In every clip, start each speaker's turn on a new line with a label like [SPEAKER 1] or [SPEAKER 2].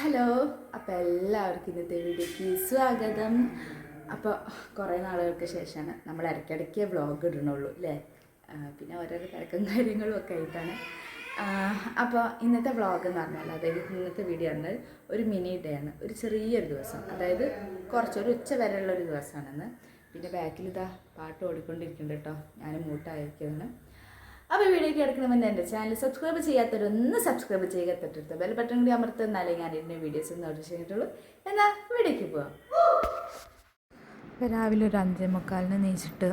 [SPEAKER 1] Hello അപ്പോൾ എല്ലാവർക്കും ഇന്നത്തെ വീഡിയോക്ക് സ്വാഗതം. അപ്പോൾ കുറേ നാളുകൾക്ക് ശേഷമാണ് നമ്മൾ ഇടയ്ക്കിടയ്ക്ക് വ്ളോഗ് ഇടണുള്ളൂ അല്ലേ പിന്നെ ഓരോരോ തിരക്കും കാര്യങ്ങളും ഒക്കെ ആയിട്ടാണ്. അപ്പോൾ ഇന്നത്തെ വ്ളോഗ് എന്ന് പറഞ്ഞാൽ അതായത് ഇന്നത്തെ വീഡിയോ ആണ് ഒരു മിനി ഡേ ആണ് ഒരു ചെറിയൊരു ദിവസം. അതായത് കുറച്ചൊരു ഉച്ച വരെയുള്ള ഒരു ദിവസമാണെന്ന്. പിന്നെ ബാക്കിൽ ഇതാ പാട്ട് ഓടിക്കൊണ്ടിരിക്കുന്നുണ്ട് കേട്ടോ ഞാൻ മൂട്ടായിരിക്കുന്നതാണ് അപ്പോൾ വീഡിയോ കിടക്കുന്ന മുന്നേ എന്റെ ചാനൽ സബ്സ്ക്രൈബ് ചെയ്യാത്തവരൊന്ന് സബ്സ്ക്രൈബ് ചെയ്യുക. തൊട്ടടുത്ത് ബെൽ ബട്ടൺ കൂടി അമർത്ത് എന്നാലേ ഞാൻ എന്റെ വീഡിയോസ് നോട്ടീസ് ചെയ്തിട്ടുള്ളൂ. എന്നാൽ വീഡിയോക്ക് പോവാം. ഇപ്പോൾ രാവിലെ ഒരു അഞ്ചേ മുക്കാലിന് നീച്ചിട്ട്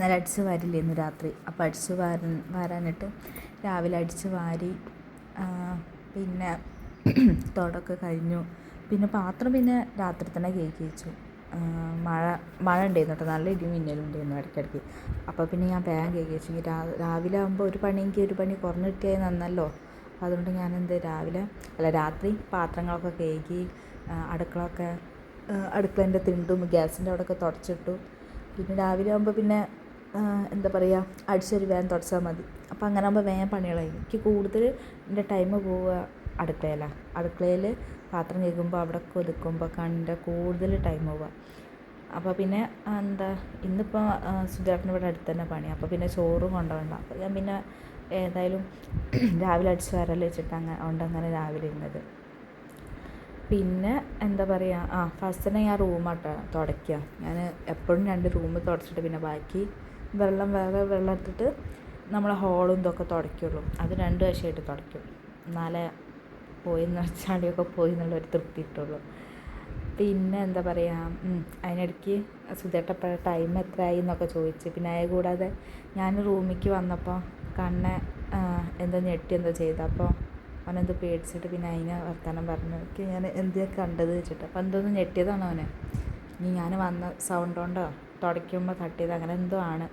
[SPEAKER 1] നല്ല അടിച്ച് ഇന്ന് രാത്രി. അപ്പോൾ അടിച്ച് വാരൻ വാരാനിട്ട് രാവിലെ അടിച്ച് വാരി പിന്നെ തോടൊക്കെ കഴിഞ്ഞു. പിന്നെ പാത്രം പിന്നെ രാത്രി തന്നെ കേക്ക് വെച്ചു. മഴ മഴ ഉണ്ടായിരുന്നു കേട്ടോ. നല്ല ഇടിയും മിന്നലും ഉണ്ടായിരുന്നു ഇടയ്ക്കിടയ്ക്ക്. അപ്പോൾ പിന്നെ ഞാൻ വേഗം കേക്ക് വെച്ചു രാവിലെ ആകുമ്പോൾ ഒരു പണിയെങ്കിൽ ഒരു പണി കുറഞ്ഞ് കിട്ടിയാൽ നന്നല്ലോ. അതുകൊണ്ട് ഞാൻ എന്ത് രാവിലെ അല്ല രാത്രി പാത്രങ്ങളൊക്കെ കേകി അടുക്കളൊക്കെ അടുക്കളേന്റെ തിണ്ടും ഗ്യാസിന്റെ അവിടെയൊക്കെ തുടച്ചിട്ടു. പിന്നെ രാവിലെ ആകുമ്പോൾ പിന്നെ എന്താ പറയുക അടിച്ചൊരു വേഗം തുടച്ചാൽ മതി. അപ്പോൾ അങ്ങനെ ആകുമ്പോൾ വേഗം പണികളായി. എനിക്ക് കൂടുതൽ എന്റെ ടൈം പോവുക അടുക്കളയിലാണ് അടുക്കളയിൽ പാത്രം കേൾക്കുമ്പോൾ അവിടെ ഒതുക്കുമ്പോൾ കണ്ട കൂടുതൽ ടൈം പോവുക അപ്പോൾ പിന്നെ എന്താ ഇന്നിപ്പോൾ സുധേട്ടന് ഇവിടെ അടുത്ത് തന്നെ പണി. അപ്പോൾ പിന്നെ ചോറ് കൊണ്ടുവരണ്ട അപ്പോൾ ഞാൻ പിന്നെ ഏതായാലും രാവിലെ അടിച്ച് വരൽ വെച്ചിട്ട് അങ്ങനെ ഉണ്ടങ്ങനെ രാവിലെ ഇരുന്നത്. പിന്നെ എന്താ പറയുക ആ ഫസ്റ്റ് തന്നെ ഞാൻ റൂമാട്ടോ തുടയ്ക്കുക ഞാൻ എപ്പോഴും രണ്ട് റൂം തുടച്ചിട്ട് പിന്നെ ബാക്കി വെള്ളം വേറെ വെള്ളം എടുത്തിട്ട് നമ്മളെ ഹോളും ഇതൊക്കെ തുടയ്ക്കുള്ളൂ അത് രണ്ട് വശമായിട്ട് തുടയ്ക്കും എന്നാലേ പോയി ചളിയൊക്കെ പോയി എന്നുള്ളൊരു തൃപ്തി കിട്ടുള്ളൂ. പിന്നെ എന്താ പറയുക അതിനിടയ്ക്ക് സുധേട്ടപ്പോൾ ടൈം എത്രയായി എന്നൊക്കെ ചോദിച്ച്. പിന്നെ അതേ കൂടാതെ ഞാൻ റൂമിലേക്ക് വന്നപ്പോൾ കണ്ണ് എന്തോ ഞെട്ടി എന്തോ ചെയ്തു. അപ്പോൾ അവനെന്തോ പേടിച്ചിട്ട് പിന്നെ അതിനെ വർത്തമാനം പറഞ്ഞു. ഞാൻ എന്തിനാ കണ്ടത് വെച്ചിട്ട് അപ്പോൾ എന്തോന്ന് ഞെട്ടിയതാണ് അവനെ. ഇനി ഞാൻ വന്ന സൗണ്ട് കൊണ്ടോ തുടയ്ക്കുമ്പോൾ തട്ടിയത് അങ്ങനെ എന്തോ ആണ്.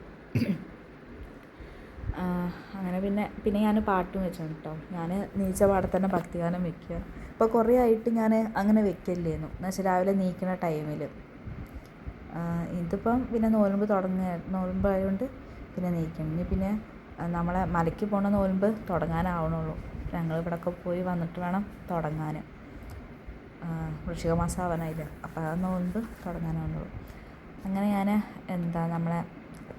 [SPEAKER 1] അങ്ങനെ പിന്നെ പിന്നെ ഞാൻ പാട്ടും വെച്ചാണ് കേട്ടോ ഞാൻ നീച്ച പാടെ തന്നെ ഭക്തിഗാനം വെക്കുക ഇപ്പോൾ കുറേ ആയിട്ട് ഞാൻ അങ്ങനെ വെക്കില്ലായിരുന്നു എന്ന് വെച്ചാൽ രാവിലെ നീക്കുന്ന ടൈമിൽ ഇതിപ്പം പിന്നെ നോലുമ്പ് തുടങ്ങുക നോലുമ്പായതുകൊണ്ട് പിന്നെ നീക്കണം. ഇനി പിന്നെ നമ്മളെ മലയ്ക്ക് പോണ നോലുമ്പ് തുടങ്ങാനാവണുള്ളൂ. ഞങ്ങൾ ഇവിടെയൊക്കെ പോയി വന്നിട്ട് വേണം തുടങ്ങാൻ വൃശ്ചിക മാസം ആവാനായില്ല. അപ്പോൾ ആ നോലുമ്പ് തുടങ്ങാനാവുന്നുള്ളൂ അങ്ങനെ ഞാൻ എന്താ നമ്മളെ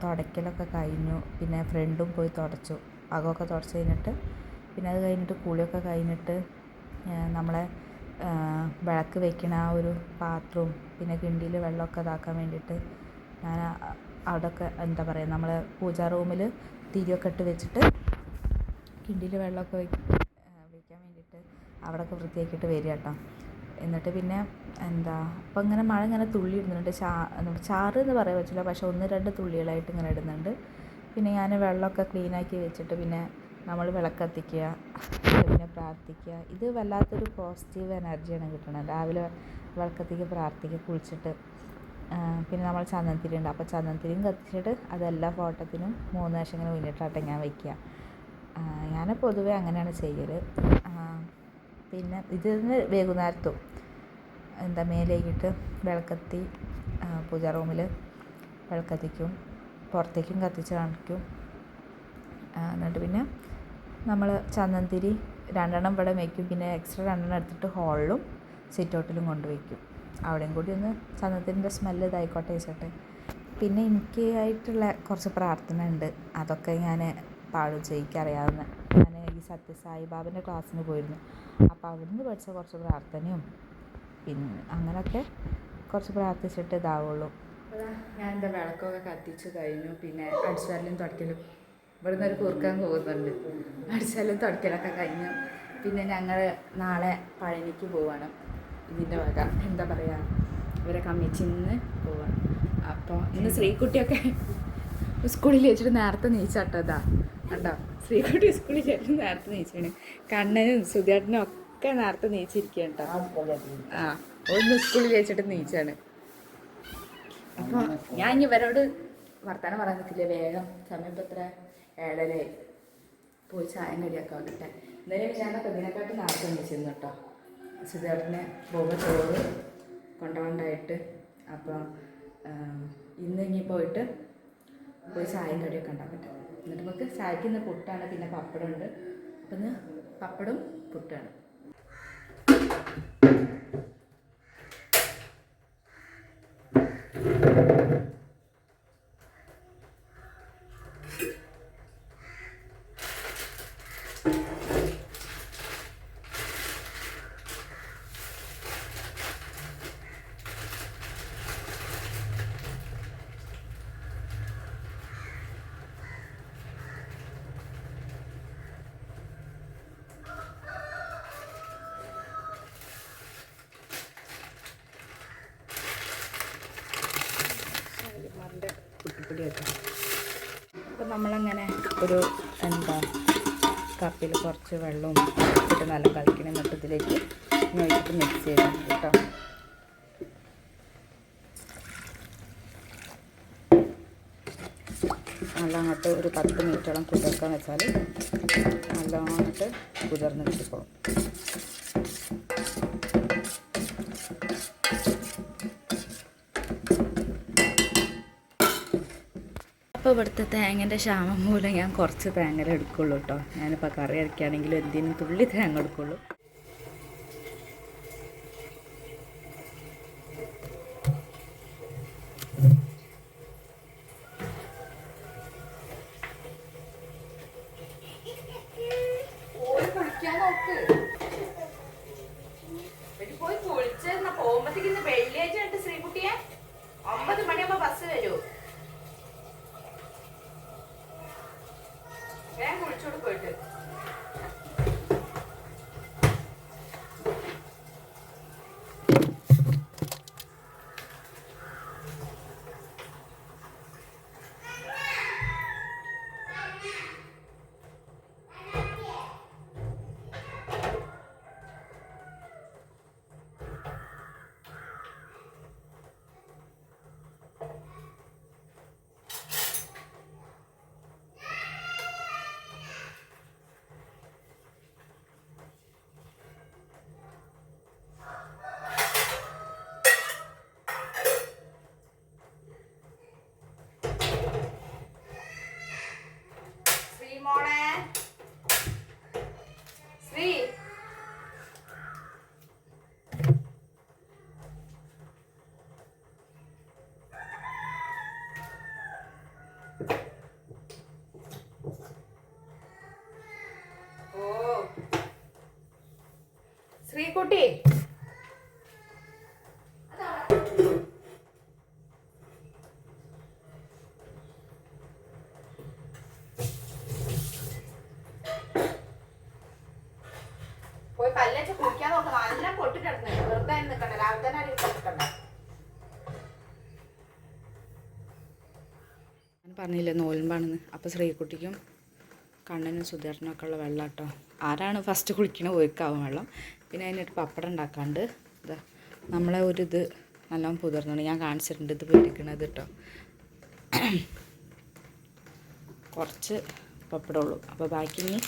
[SPEAKER 1] തുടയ്ക്കലൊക്കെ കഴിഞ്ഞു. പിന്നെ ഫ്രണ്ടും പോയി തുടച്ചു. അകമൊക്കെ തുടച്ച് കഴിഞ്ഞിട്ട് പിന്നെ അത് കഴിഞ്ഞിട്ട് കുളിയൊക്കെ കഴിഞ്ഞിട്ട് നമ്മളെ വിളക്ക് വെക്കണ ആ ഒരു പാത്രവും പിന്നെ കിണ്ടിയിൽ വെള്ളമൊക്കെ ഇതാക്കാൻ വേണ്ടിയിട്ട് ഞാൻ അവിടെയൊക്കെ എന്താ പറയുക നമ്മളെ പൂജാ റൂമിൽ തിരിയൊക്കെ ഇട്ട് വെച്ചിട്ട് കിണ്ടിയിൽ വെള്ളമൊക്കെ വയ്ക്കാൻ വേണ്ടിയിട്ട് അവിടെയൊക്കെ വൃത്തിയാക്കിയിട്ട് വരിക കേട്ടോ. എന്നിട്ട് പിന്നെ എന്താ അപ്പം ഇങ്ങനെ മഴ ഇങ്ങനെ തുള്ളി ഇടുന്നുണ്ട് ചാ ചാറ് എന്ന് പറയാൻ പറ്റില്ല പക്ഷെ ഒന്ന് രണ്ട് തുള്ളികളായിട്ട് ഇങ്ങനെ ഇടുന്നുണ്ട്. പിന്നെ ഞാൻ വെള്ളമൊക്കെ ക്ലീനാക്കി വെച്ചിട്ട് പിന്നെ നമ്മൾ വിളക്കത്തിക്കുക പിന്നെ പ്രാർത്ഥിക്കുക. ഇത് വല്ലാത്തൊരു പോസിറ്റീവ് എനർജിയാണ് കിട്ടുന്നത്. രാവിലെ വിളക്കത്തിക്ക് പ്രാർത്ഥിക്കുക കുളിച്ചിട്ട് പിന്നെ നമ്മൾ ചന്ദനത്തിരി ഉണ്ട് അപ്പോൾ ചന്ദനത്തിരിയും കത്തിച്ചിട്ട് അതെല്ലാ ഫോട്ടത്തിനും മൂന്ന് വർഷം ഇങ്ങനെ മുന്നിട്ടാട്ടെ ഞാൻ വയ്ക്കുക ഞാൻ പൊതുവേ അങ്ങനെയാണ് ചെയ്യൽ പിന്നെ ഇതിന്ന് വൈകുന്നേരത്തും എന്താ മേലേക്കിട്ട് വിളക്കത്തി പൂജ റൂമിൽ വിളക്കത്തിക്കും പുറത്തേക്കും കത്തിച്ച് കാണിക്കും. എന്നിട്ട് പിന്നെ നമ്മൾ ചന്ദനത്തിരി രണ്ടെണ്ണം ഇവിടെ വയ്ക്കും പിന്നെ എക്സ്ട്രാ രണ്ടെണ്ണം എടുത്തിട്ട് ഹോളിലും സിറ്റ് ഔട്ടിലും കൊണ്ടുവയ്ക്കും അവിടെയും കൂടി ഒന്ന് ചന്ദനത്തിന്റെ സ്മെല്ല് ഇതായിക്കോട്ടെ വെച്ചിട്ട് പിന്നെ എനിക്ക് ആയിട്ടുള്ള കുറച്ച് പ്രാർത്ഥന ഉണ്ട്. അതൊക്കെ ഞാൻ പാടും ചെയ്യിക്കറിയാവുന്ന ഞാൻ ഈ സത്യസായി ബാബന്റെ ക്ലാസ്സിന് പോയിരുന്നു. അപ്പോൾ അവിടുന്ന് പഠിച്ച കുറച്ച് പ്രാർത്ഥനയും പിന്നെ അങ്ങനെയൊക്കെ കുറച്ച് പ്രാർത്ഥിച്ചിട്ട് ഇതാവുള്ളൂ. ഞാൻ എന്റെ വിളക്കൊക്കെ കത്തിച്ച് കഴിഞ്ഞു. പിന്നെ അടിച്ചാലും തുടക്കലും ഇവിടുന്ന് ഒരു കുറുക്കാൻ പോകുന്നുണ്ട്. അടിച്ചാലും തുടക്കലൊക്കെ കഴിഞ്ഞു. പിന്നെ ഞങ്ങൾ നാളെ പഴനിക്ക് പോവാണ്. ഇതിന്റെ വക. എന്താ പറയുക ഇവരെ കമ്മിച്ചിന്ന് പോവാണ്. അപ്പോൾ ഇന്ന് ശ്രീകുട്ടിയൊക്കെ സ്കൂളിൽ വെച്ചിട്ട് നേരത്തെ നീച്ചാട്ടതാ. കണ്ടോ? ശ്രീകുട്ടി സ്കൂളിൽ ചേട്ടൻ നേരത്തെ നീച്ചാണ് കണ്ണനും സുധേട്ടനും ഒക്കെ നേരത്തെ നീച്ചിരിക്കുക കേട്ടോ ആ ഒന്ന് സ്കൂളിൽ വെച്ചിട്ട് നീച്ചാണ്. അപ്പോൾ ഞാൻ ഇവരോട് വർത്തമാനം പറയാൻ നിൽക്കില്ല വേഗം സമയം ഇപ്പം എത്ര? ഏഴരയായി. പോയി ചായ കടിയൊക്കെ ആക്കട്ടെ. എന്നാലും ഞാനൊക്കെ ഇതിനെക്കാട്ടും നേരത്തെ നീച്ചിരുന്നു കേട്ടോ സുധേട്ടനെ പോകുമ്പോൾ ചോറ് കൊണ്ടുപോകണ്ടായിട്ട് അപ്പം ഇന്ന് ഇനി പോയിട്ട് പോയി ചായയും കടിയൊക്കെ ഉണ്ടാക്കട്ടെ. എന്നിട്ട് നമുക്ക് ചായക്കുന്ന പുട്ടാണ് പിന്നെ പപ്പടമുണ്ട്. അപ്പം പപ്പടം പുട്ടാണ് പൊടി വെക്കാം അപ്പോൾ നമ്മളങ്ങനെ ഒരു എന്താ കപ്പിൽ കുറച്ച് വെള്ളവും ഇട്ട് നല്ല കളിക്കണം എന്നിട്ട് ഇതിലേക്ക് നോക്കിയിട്ട് മിക്സ് മിക്സ് മതി കേട്ടോ. നല്ല അങ്ങോട്ട് ഒരു പത്ത് മിനിറ്റോളം കുതിർക്കാൻ വെച്ചാൽ നല്ലോണമായിട്ട് കുതിർന്ന് കിട്ടിക്കോളും. അപ്പോൾ ഇവിടുത്തെ തേങ്ങന്റെ ക്ഷാമം മൂലം ഞാൻ കുറച്ച് തേങ്ങ എടുക്കുള്ളൂ കേട്ടോ ഞാനിപ്പോൾ കറി അരക്കുകയാണെങ്കിലും എന്തിനും തുള്ളി തേങ്ങ എടുക്കുള്ളൂ
[SPEAKER 2] പോയി കുളിച്ചെന്ന പോകുമ്പത്തേക്ക് ഇന്ന് വെള്ളിയാഴ്ച ഉണ്ട് ശ്രീകുട്ടിയെ ഒമ്പത് മണിയാകുമ്പോ ബസ് വരൂ വേഗം കുളിച്ചോട് പോയിട്ട് ശ്രീ മോളെ ശ്രീ ഓ ശ്രീകുട്ടി പോയി പല്ലച്ച് കുളിക്കാൻ നോക്ക്. നല്ല പൊട്ടി കിടന്നു. വെറുതെ തന്നെ
[SPEAKER 1] നോൽമ്പാണെന്ന്. അപ്പോൾ ശ്രീകുട്ടിക്കും കണ്ണനും സുധേട്ടനൊക്കെ ഉള്ള വെള്ളം കേട്ടോ ആരാണ് ഫസ്റ്റ് കുളിക്കണ? ഒഴുക്കാവും വെള്ളം. പിന്നെ അതിനായിട്ട് പപ്പടം ഉണ്ടാക്കാണ്ട് ഇതാ നമ്മളെ ഒരു ഇത് നല്ലോണം പുതിർന്നുണ്ട് ഞാൻ കാണിച്ചിട്ടുണ്ട് ഇത് പൊരിക്കണത് കേട്ടോ കുറച്ച് പപ്പടമുള്ളൂ അപ്പോൾ ബാക്കി ഇനി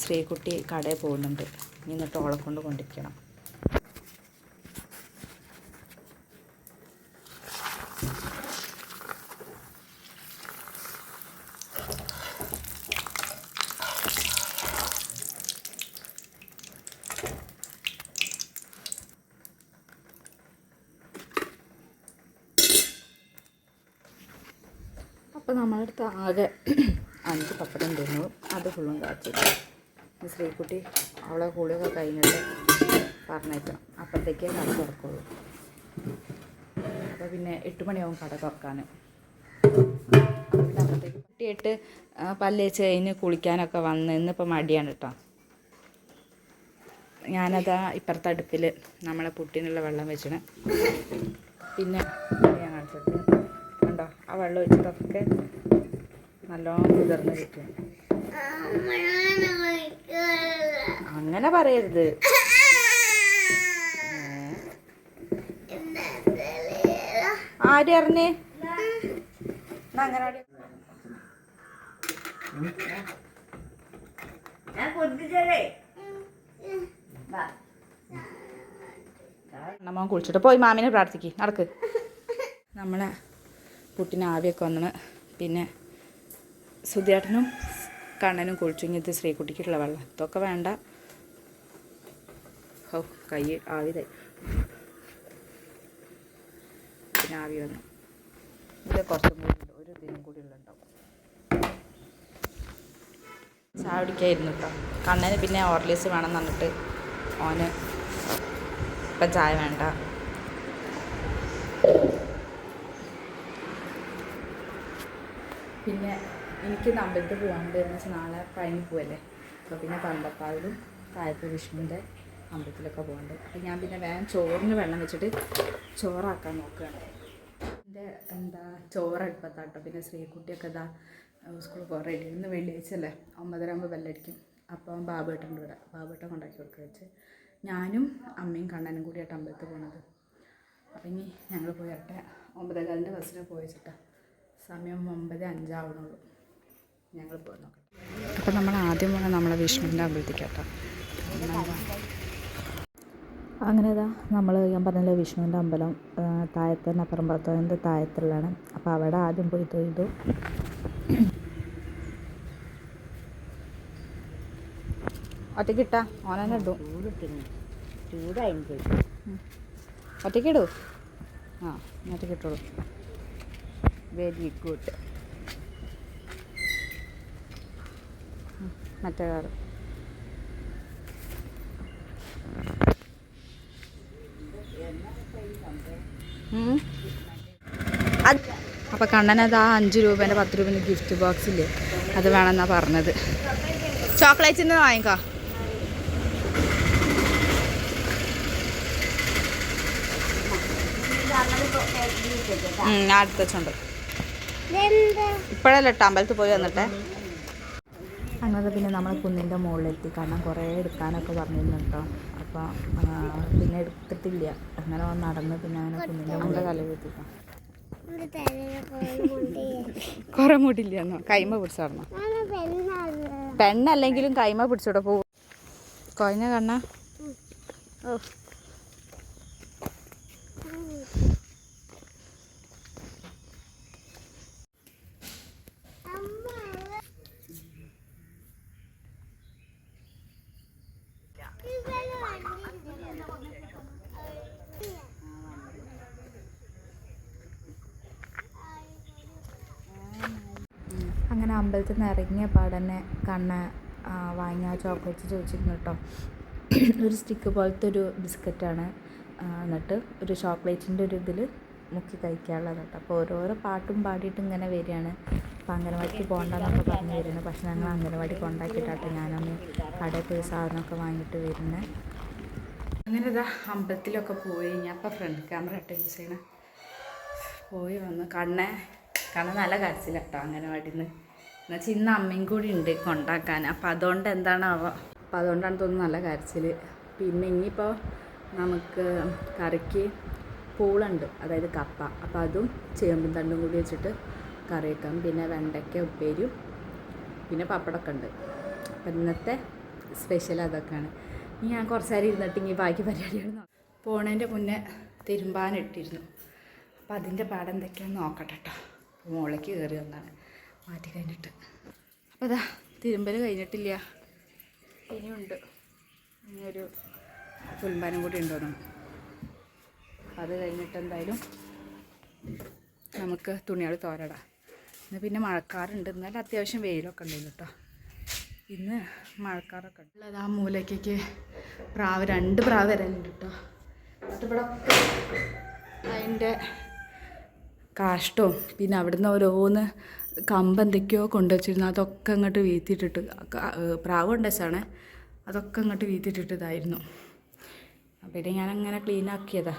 [SPEAKER 1] ശ്രീകുട്ടി കടയിൽ പോകുന്നുണ്ട്. ഇനി എന്നിട്ട് ഓളെ കൊണ്ട് കൊണ്ടിരിക്കണം അപ്പോൾ നമ്മളടുത്ത് ആകെ അഞ്ച് പപ്പടം തരുന്നു അത് ഫുള്ളും കാച്ചി ഇനി ശ്രീകുട്ടി അവളെ കൂളിയൊക്കെ കഴിഞ്ഞിട്ട് പറഞ്ഞേക്കാം. അപ്പോഴത്തേക്കേ കട തുറക്കുള്ളൂ. അപ്പോൾ പിന്നെ എട്ട് മണിയാവും കട തുറക്കാൻ കുട്ടിയിട്ട് പല്ലേച്ച് കഴിഞ്ഞ് കുളിക്കാനൊക്കെ വന്ന് ഇന്നിപ്പോൾ മടിയാണ് കേട്ടോ ഞാനതാ ഇപ്പുറത്തെ അടുപ്പിൽ നമ്മളെ പുട്ടിനുള്ള വെള്ളം വെച്ചിട്ട് പിന്നെ ഞാൻ കാണിച്ചിട്ട്. കണ്ടോ? ആ വെള്ളം ഒഴിച്ചിട്ടൊക്കെ നല്ലോണം കുതിർന്ന് കിട്ടും അങ്ങനെ പറയരുത്? ആര് അറിഞ്ഞേ എന്നാ അങ്ങനെ ആര്?
[SPEAKER 2] ഞാൻ കൊണ്ടിട്ടേ
[SPEAKER 1] നമ്മ കുളിച്ചിട്ട്. പോയി മാമിനെ പ്രാർത്ഥിക്ക്. നടക്ക്. നമ്മളെ പുട്ടിന് ആവിയൊക്കെ വന്നിന് പിന്നെ സുധിയേട്ടനും കണ്ണനും കുളിച്ചു ഇങ്ങനത്തെ ശ്രീകുട്ടിക്കുള്ള വെള്ളം. ഇതൊക്കെ വേണ്ട. ഓ കൈ ആവിതായി. പിന്നെ ആവി വന്നു. ഇത് കുറച്ചും കൂടി ഉണ്ട്. ഒരു ഇതിനും കൂടി ഉള്ളുണ്ടാവും. ചായ കേട്ടോ കണ്ണന് പിന്നെ ഓർലീസ് വേണം എന്ന് പറഞ്ഞിട്ട് ഓന് ഇപ്പം ചായ വേണ്ട. പിന്നെ എനിക്ക് അമ്പലത്തിൽ പോകാണ്ട് എന്ന് വെച്ചാൽ നാളെ പഴനി പോവല്ലേ? അപ്പോൾ പിന്നെ പന്തപ്പാവിലും താഴത്ത് വിഷ്ണുവിന്റെ അമ്പലത്തിലൊക്കെ പോകുന്നുണ്ട് അപ്പം ഞാൻ പിന്നെ വേഗം ചോറിന് വെള്ളം വെച്ചിട്ട് ചോറാക്കാൻ നോക്കുകയാണ് എന്റെ എന്താ ചോറ് അടുപ്പത്താട്ടോ. പിന്നെ ശ്രീകുട്ടിയൊക്കെ ഇതാ സ്കൂളിൽ പോകാൻ റെഡി ഇന്ന് വെള്ളിയാഴ്ച വെല്ലടിക്കും ഒമ്പതര ആകുമ്പോൾ അപ്പം ബാബുവേട്ടന്റെ ഇവിടെ ബാബുവേട്ടൻ കൊണ്ടാക്കി കൊടുക്കുക വെച്ച്. ഞാനും അമ്മയും കണ്ണനും കൂടിയായിട്ട് അമ്പലത്തിൽ പോണത്. അപ്പം ഇനി ഞങ്ങൾ പോയട്ടെ ഒമ്പതേകാലിന്റെ ബസ്സിന് വെച്ചിട്ടാണ് സമയം ഒമ്പത് അഞ്ചാവണുള്ളൂ. ഞങ്ങൾ പോയി നോക്കാം. അപ്പം നമ്മൾ ആദ്യം പോകണം നമ്മളെ വിഷ്ണുവിന്റെ അമ്പലത്തിൽ കേട്ടോ
[SPEAKER 3] അങ്ങനെ ഇതാ നമ്മൾ ഞാൻ പറഞ്ഞില്ലേ വിഷ്ണുവിന്റെ അമ്പലം താഴത്തെ നപ്പറമ്പത്തോന്റെ താഴത്തുള്ളതാണ്. അപ്പോൾ അവിടെ ആദ്യം പോയി തൊഴുതു
[SPEAKER 1] ഒറ്റയ്ക്ക് ഇട്ടാ? ഓനെ ഇടും. ഒറ്റയ്ക്ക് ഇടൂ? ആ ഒറ്റയ്ക്ക് ഇട്ടോളൂ. വെരി ഗുഡ് മറ്റേ കാറ് അപ്പോൾ കണ്ണനത് ആ അഞ്ച് രൂപേന്റെ പത്ത് രൂപേന്റെ ഗിഫ്റ്റ് ബോക്സ് ഇല്ലേ? അത് വേണമെന്നാണ് പറഞ്ഞത്. ചോക്ലേറ്റ്സിന് വാങ്ങിക്കോ? അടുത്തുണ്ട് ഇപ്പോഴല്ലേ കേട്ടോ അമ്പലത്തിൽ പോയി വന്നിട്ടെ?
[SPEAKER 3] അങ്ങനെ പിന്നെ നമ്മൾ കുന്നിന്റെ മുകളിലെത്തി. കാരണം കുറേ എടുക്കാനൊക്കെ പറഞ്ഞിരുന്നു കേട്ടോ അപ്പോൾ പിന്നെ എടുത്തിട്ടില്ല. അങ്ങനെ നടന്ന് പിന്നെ അങ്ങനെ
[SPEAKER 1] കുന്നിന്റെ
[SPEAKER 3] മുകളിൽ
[SPEAKER 1] തല കുത്തിക്കാം കുറെ മുടില്ലെന്നോ കൈമ പിടിച്ചോ പെണ്ണല്ലെങ്കിലും കൈമ പിടിച്ചോടെ പോകും കൊയഞ്ഞ കണ്ണ. ഓ
[SPEAKER 3] അങ്ങനെ അമ്പലത്തിൽ നിന്ന് ഇറങ്ങിയ പാടന്നെ കണ്ണ വാങ്ങിയ ചോക്ലേറ്റ്സ് ചോദിച്ചിരുന്നു കേട്ടോ. ഒരു സ്റ്റിക്ക് പോലത്തെ ഒരു ബിസ്ക്കറ്റാണ് എന്നിട്ട് ഒരു ചോക്ലേറ്റിന്റെ ഒരു ഇതിൽ മുക്കി കഴിക്കാനുള്ളത് കേട്ടോ. അപ്പോൾ ഓരോരോ പാട്ടും പാടിയിട്ട് ഇങ്ങനെ വരികയാണ്. അപ്പോൾ അംഗനവാടിക്ക് പോകണ്ടെന്നൊക്കെ പറഞ്ഞ് വരുന്നത് പക്ഷെ ഞങ്ങൾ അംഗനവാടി കൊണ്ടാക്കിയിട്ടാട്ടോ ഞാനൊന്ന് കടയിൽ പോയി സാധനമൊക്കെ വാങ്ങിയിട്ട് വരുന്നത്
[SPEAKER 1] അങ്ങനെ ഇതാ അമ്പലത്തിലൊക്കെ പോയി. ഞാൻ അപ്പോൾ ഫ്രണ്ട് ക്യാമറ ഇട്ട് യൂസ് ചെയ്യണേ. പോയി വന്ന് കണ്ണെ കണ്ണ നല്ല കരച്ചിലട്ടോ അംഗനവാടിയിൽ നിന്ന് എന്നുവെച്ചാൽ ഇന്ന് അമ്മയും കൂടി ഉണ്ട് കൊണ്ടാക്കാൻ. അപ്പം അതുകൊണ്ട് എന്താണാവോ അപ്പം അതുകൊണ്ടാണ് തോന്നുന്നു നല്ല കരച്ചിൽ പിന്നെ ഇനിയിപ്പോൾ നമുക്ക് കറിക്ക് പൂളുണ്ട്. അതായത് കപ്പ. അപ്പോൾ അതും ചേമ്പും തണ്ടും കൂടി വെച്ചിട്ട് കറി വെക്കാം. പിന്നെ വെണ്ടയ്ക്ക ഉപ്പേരിയും പിന്നെ പപ്പടമൊക്കെ ഉണ്ട്. അപ്പം ഇന്നത്തെ സ്പെഷ്യൽ അതൊക്കെയാണ്. ഇനി ഞാൻ കുറച്ച് നേരം ഇരുന്നിട്ട് ഇനി ബാക്കി പരിപാടികൾ പോണേന്റെ മുന്നേ തിരുമ്പാനിട്ടിരുന്നു അപ്പം അതിന്റെ പാടം എന്തൊക്കെയാണെന്ന് നോക്കട്ടെ കേട്ടോ മോളേക്ക് കയറി വന്നാണ്. മാറ്റി കഴിഞ്ഞിട്ട്. അപ്പോൾ അതാ തിരുമ്പൽ കഴിഞ്ഞിട്ടില്ല. ഇനിയുണ്ട്. ഇനിയൊരു പുൽമ്പാനും കൂടി ഉണ്ടോന്നു അത് കഴിഞ്ഞിട്ട് എന്തായാലും നമുക്ക് തുണികൾ തോരടാം. ഇന്ന് പിന്നെ മഴക്കാറുണ്ട്. എന്നാലും അത്യാവശ്യം വെയിലൊക്കെ ഉണ്ടായിരുന്നു കേട്ടോ. ഇന്ന് മഴക്കാറൊക്കെ ഉണ്ട്. ഉള്ളത് ആ മൂലയ്ക്കൊക്കെ പ്രാവ് രണ്ട് പ്രാവ് വരാനുണ്ട് കേട്ടോ. എന്നിട്ട് ഇവിടെ അതിന്റെ കാഷ്ടവും പിന്നെ അവിടുന്ന് ഓരോന്ന് കമ്പ് എന്തൊക്കെയോ കൊണ്ടുവച്ചിരുന്നു അതൊക്കെ അങ്ങോട്ട് വീത്തിയിട്ടിട്ട് പ്രാവ് കൊണ്ടുവച്ചാണ് അതൊക്കെ അങ്ങോട്ട് വീത്തിയിട്ടിട്ട് ഇതായിരുന്നു പിന്നെ ഞാനങ്ങനെ ക്ലീൻ ആക്കിയതാ.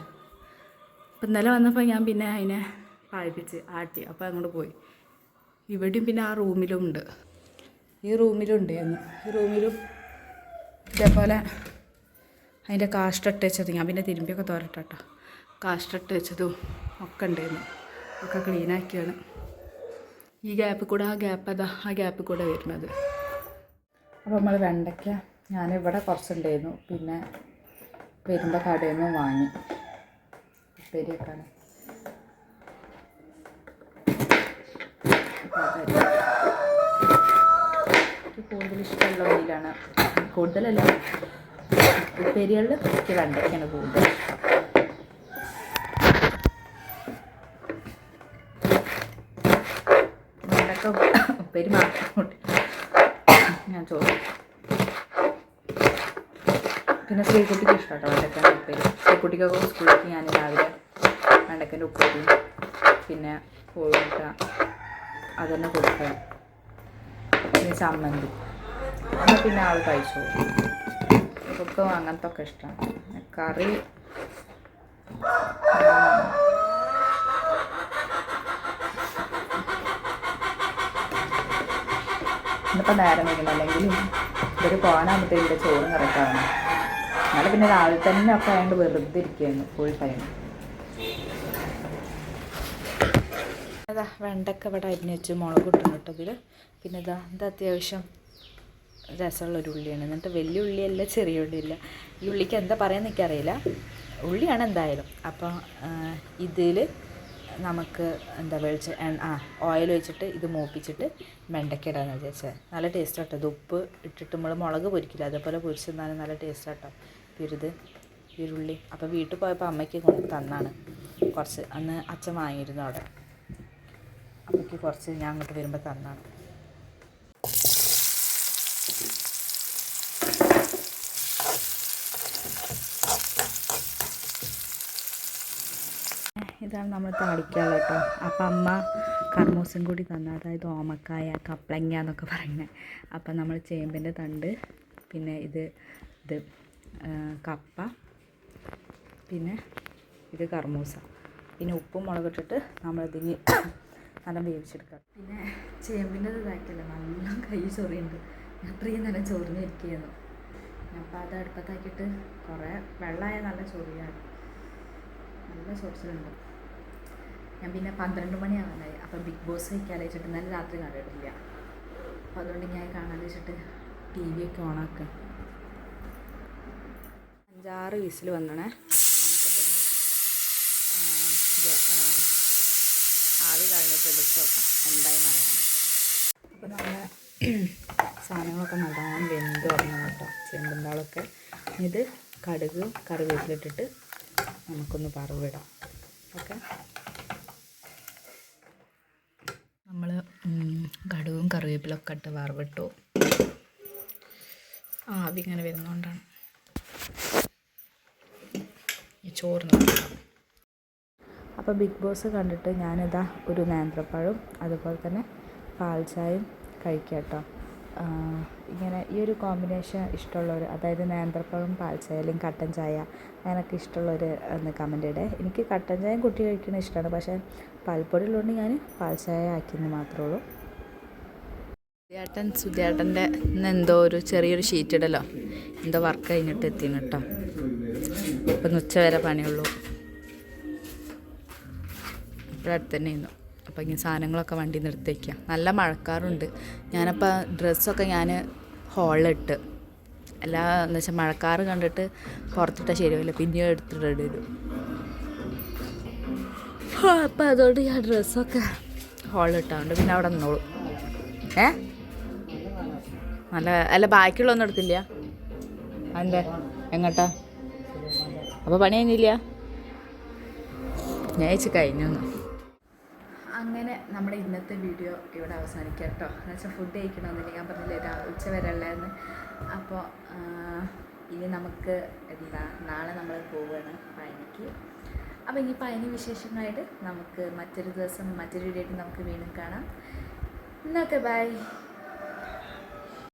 [SPEAKER 1] അപ്പം ഇന്നലെ വന്നപ്പോൾ ഞാൻ പിന്നെ അതിനെ പാഴിപ്പിച്ച് ആട്ടി. അപ്പോൾ അങ്ങോട്ട് പോയി. ഇവിടെയും പിന്നെ ആ റൂമിലും ഉണ്ട്. ഈ റൂമിലും എന്ന്. ഈ റൂമിലും ഇതേപോലെ അതിന്റെ കാഷ്ടിട്ട് വെച്ചത് ഞാൻ പിന്നെ തിരുമ്പിയൊക്കെ തോരട്ടോ കാഷ്ടിട്ട് വെച്ചതും ഒക്കെ ഉണ്ടായിരുന്നു ഒക്കെ ക്ലീനാക്കിയാണ് ഈ ഗ്യാപ്പ് കൂടെ ആ ഗ്യാപ്പ് അതാ ആ ഗ്യാപ്പിൽ കൂടെ വരുന്നത്. അപ്പോൾ നമ്മൾ വെണ്ടയ്ക്ക ഞാനിവിടെ കുറച്ചുണ്ടായിരുന്നു. പിന്നെ വരുമ്പോൾ കടയിൽ നിന്ന് വാങ്ങി. ഉപ്പേരിയൊക്കെയാണ് കൂടുതൽ ഇഷ്ടമുള്ള കൂടുതലല്ല. ഉപ്പേരികളിൽ എനിക്ക് വെണ്ടയ്ക്കാണ് കൂടുതൽ ഉപ്പേരി മാത്രം ഞാൻ ചോദിച്ചു പിന്നെ ശ്രീകുട്ടിക്ക് ഇഷ്ടമാട്ടോ വെണ്ടക്കന്റെ ഉപ്പേരി. ശ്രീകുട്ടിക്കൊക്കെ സ്കൂളിലേക്ക് ഞാൻ രാവിലെ വെണ്ടക്കന്റെ ഉപ്പേരി പിന്നെ കോഴിമുട്ട അതന്നെ കൊടുക്കുക പിന്നെ ചമ്മന്തി. പിന്നെ ആൾ കഴിച്ചു ഇതൊക്കെ അങ്ങനത്തെ ഒക്കെ ഇഷ്ടമാണ് കറി ഇന്നിപ്പോൾ നേരം വരുന്നു അല്ലെങ്കിലും ഇവർ പോകാനാകുമ്പോഴത്തേക്കും ഇവിടെ ചോറും കറക്റ്റാണ് എന്നാലും പിന്നെ രാവിലെ തന്നെ ഒക്കെ ആയതുകൊണ്ട് വെറുതെ ഇരിക്കുകയായിരുന്നു ഫുൾ ടൈം അതാ വെണ്ടക്ക ഇവിടെ അരിഞ്ഞ് വെച്ച് മുളക് ഇട്ടു കേട്ടോ ഇതിൽ പിന്നെ ഇതാ ഇത് അത്യാവശ്യം രസമുള്ളൊരു ഉള്ളിയാണ്. എന്നിട്ട് വലിയ ഉള്ളിയല്ല ചെറിയ ഉള്ളിയല്ല. ഈ ഉള്ളിക്ക് എന്താ പറയുക എനിക്കറിയില്ല. ഉള്ളിയാണ് എന്തായാലും. അപ്പം ഇതിൽ നമുക്ക് എന്താ വെളിച്ച ആ ഓയിൽ വെച്ചിട്ട് ഇത് മൂപ്പിച്ചിട്ട് വെണ്ടയ്ക്കിടാന്ന് വിചാരിച്ചത്. നല്ല ടേസ്റ്റ് ആട്ടോ. ഇത് ഉപ്പ് ഇട്ടിട്ട് നമ്മൾ മുളക് പൊരിക്കില്ല അതേപോലെ പൊരിച്ച് നല്ല ടേസ്റ്റ് ആട്ടോ. പിരുത് ഇരുള്ളി അപ്പോൾ വീട്ടിൽ പോയപ്പോൾ അമ്മയ്ക്ക് കൊണ്ട് തന്നാണ്. കുറച്ച് അന്ന് അച്ഛൻ വാങ്ങിയിരുന്നു അവിടെ. അമ്മയ്ക്ക് കുറച്ച് ഞാൻ അങ്ങോട്ട് വരുമ്പോൾ തന്നാണ്. ഇതാണ് നമ്മൾ താളിക്കാറ് കേട്ടോ. അപ്പം അമ്മ കർമൂസും കൂടി തന്ന. അതായത് ഓമക്കായ കപ്ലങ്ങ എന്നൊക്കെ പറയുന്നത് അപ്പം നമ്മൾ ചേമ്പിന്റെ തണ്ട് പിന്നെ ഇത് ഇത് കപ്പ പിന്നെ ഇത് കർമൂസ. പിന്നെ ഉപ്പും മുളകിട്ടിട്ട് നമ്മളിതിന് നല്ല വേവിച്ചെടുക്കാം. പിന്നെ ചേമ്പിന്റെ ഇതാക്കിയല്ലോ. നല്ല കൈ ചൊറിയുണ്ട്. അത്രയും നല്ല ചൊറിഞ്ഞിരിക്കുന്നു അപ്പോൾ അത് അടുപ്പത്താക്കിയിട്ട് കുറേ വെള്ളമായ നല്ല ചൊറിയാണ്. നല്ല ചൊറിച്ചിലുണ്ട്. ഞാൻ പിന്നെ പന്ത്രണ്ട് മണിയാവാനായി. അപ്പം ബിഗ് ബോസ് വയ്ക്കാതെ വെച്ചിട്ട് ഇന്നലെ രാത്രി കണ്ടിട്ടില്ല. അപ്പോൾ അതുകൊണ്ട് ഞാൻ കാണാൻ വെച്ചിട്ട് ടി വി ഒക്കെ ഓണാക്കുക അഞ്ചാറ് വിസിൽ വന്നണേ. നമുക്ക് ആവി കഴിഞ്ഞിട്ട് എടുത്ത് നോക്കാം എന്തായെന്ന് അറിയാം അപ്പോൾ നമ്മൾ സാധനങ്ങളൊക്കെ നടാൻ വെന്ത് വരണം കേട്ടോ. ചെമ്പന്താളൊക്കെ ഇത് കടുക് കറിവേപ്പിലിട്ടിട്ട് നമുക്കൊന്ന് പറവിടാം ഓക്കെ നമ്മൾ കടുകും കറിവേപ്പിലൊക്കെ ഇട്ട് വറവിട്ടു. ആവി ഇങ്ങനെ വരുന്നതുകൊണ്ടാണ് ഈ ചോറ് നോക്കാം അപ്പോൾ ബിഗ് ബോസ് കണ്ടിട്ട് ഞാനിതാ ഒരു നേന്ത്രപ്പഴം അതുപോലെ തന്നെ പാൽ ചായയും കഴിക്കാം കേട്ടോ ഇങ്ങനെ ഈ ഒരു കോമ്പിനേഷൻ ഇഷ്ടമുള്ളവർ അതായത് നേന്ത്രപ്പഴം പാൽ ചായ അല്ലെങ്കിൽ കട്ടൻ ചായ അങ്ങനെയൊക്കെ ഇഷ്ടമുള്ളവർ ഒന്ന് കമന്റ് ഇടേ. എനിക്ക് കട്ടൻ ചായയും കുട്ടി കഴിക്കുന്നത് ഇഷ്ടമാണ്. പക്ഷേ പാൽപ്പൊടി ഉള്ളതുകൊണ്ട് ഞാൻ പാൽച്ചായ ചായ ആക്കിയെന്ന് മാത്രമേ ഉള്ളൂ. സുധിയേട്ടൻ സുധിയേട്ടന്റെ ഇന്ന് എന്തോ ഒരു ചെറിയൊരു ഷീറ്റ് ഇടലോ? എന്തോ വർക്ക് കഴിഞ്ഞിട്ട് എത്തിയാണ് കേട്ടോ. ഇപ്പം ഉച്ച വരെ പണിയുള്ളൂ. ഇവിടെ അടുത്ത് തന്നെ അപ്പോൾ ഇങ്ങനെ സാധനങ്ങളൊക്കെ വണ്ടി നിർത്തിക്കുക നല്ല മഴക്കാറുണ്ട്. ഞാനപ്പോൾ ഡ്രസ്സൊക്കെ ഞാൻ ഹോളിലിട്ട്. എല്ലാ എന്ന് വെച്ചാൽ മഴക്കാറ് കണ്ടിട്ട് പുറത്തിട്ടാൽ ശരിയാവില്ല. പിന്നെ എടുത്തിട്ട് വരും അപ്പോൾ അതുകൊണ്ട് ഞാൻ ഡ്രസ്സൊക്കെ ഹോളിലിട്ടാണ്ട് പിന്നെ അവിടെ നിന്നോളൂ. ഏ? നല്ല അല്ല ബാക്കിയുള്ളൊന്നും എടുത്തില്ല. അതെ എങ്ങോട്ടാ? അപ്പോൾ പണി കഴിഞ്ഞില്ല? ഞാൻ അയച്ച് കഴിഞ്ഞു. അങ്ങനെ നമ്മുടെ ഇന്നത്തെ വീഡിയോ ഇവിടെ അവസാനിക്കുക കേട്ടോ. എന്ന് വെച്ചാൽ ഫുഡ് കഴിക്കണമെന്നില്ല. ഞാൻ പറഞ്ഞില്ലേ ഉച്ച വരെ ഉള്ളതെന്ന് അപ്പോൾ ഇനി നമുക്ക് എന്താ നാളെ നമ്മൾ പോവുകയാണ് പഴനിക്ക്. അപ്പോൾ ഇനി പഴനി വിശേഷങ്ങളായിട്ട് നമുക്ക് മറ്റൊരു ദിവസം മറ്റൊരു വീഡിയോ നമുക്ക് വീണ്ടും കാണാം. എന്നൊക്കെ ബൈ